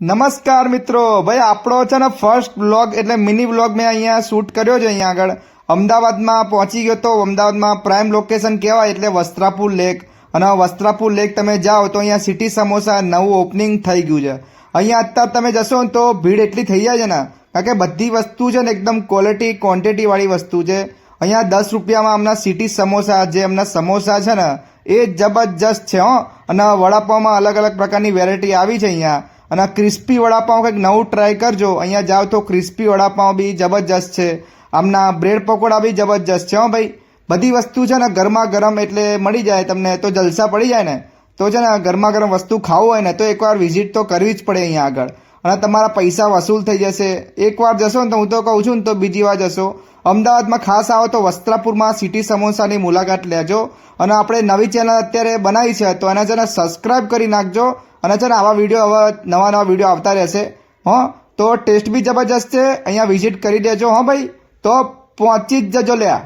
નમસ્કાર મિત્રો. ભાઈ, આપણો છે ને ફર્સ્ટ બ્લોગ એટલે મિની વ્લોગ મેં અહીંયા શૂટ કર્યો છે અહીંયા આગળ. અમદાવાદમાં પહોંચી ગયો તો અમદાવાદમાં પ્રાઇમ લોકેશન કહેવાય એટલે વસ્ત્રાપુર લેક અને વસ્ત્રાપુર લેક તમે જાઓ તો અહીંયા સિટી સમોસા નવું ઓપનિંગ થઈ ગયું છે. અહીંયા અત્યારે તમે જશો ને તો ભીડ એટલી થઈ જાય છે ને, કારણ કે બધી વસ્તુ છે ને એકદમ ક્વોલિટી ક્વોન્ટિટીવાળી વસ્તુ છે. અહીંયા દસ રૂપિયામાં હમણાં સિટી સમોસા, જે હમણાં સમોસા છે ને, એ જબરજસ્ત છે હો. અને વડાપાવમાં અલગ અલગ પ્રકારની વેરાયટી આવી છે અહીંયા. અને ક્રિસ્પી વડાપાઉં કંઈક નવું ટ્રાય કરજો. અહીંયા જાઓ તો ક્રિસ્પી વડાપાઉં બી જબરજસ્ત છે. આમના બ્રેડ પકોડા બી જબરજસ્ત છે, હો ભાઈ. બધી વસ્તુ છે ને ગરમા ગરમ એટલે મળી જાય તમને. તો જલસા પડી જાય ને. તો છે ને ગરમા ગરમ વસ્તુ ખાવું હોય ને, તો એકવાર વિઝિટ તો કરવી જ પડે અહીંયા આગળ. અને તમારા પૈસા વસૂલ થઈ જશે. એકવાર જશો ને તો હું તો કહું છું ને તો બીજી વાર જશો. અમદાવાદમાં ખાસ આવો તો વસ્ત્રાપુરમાં સિટી સમોસાની મુલાકાત લેજો અને આપણે નવી ચેનલ અત્યારે બનાવી છે, તો એને છે ને સબસ્ક્રાઈબ કરી નાખજો અને છે ને આવા વીડિયો હવે નવા નવા વીડિયો આવતા રહેશે. હો, તો ટેસ્ટ બી જબરજસ્ત છે, અહીંયા વિઝિટ કરી દેજો. હો ભાઈ, તો પહોંચી જ જજો લ્યા.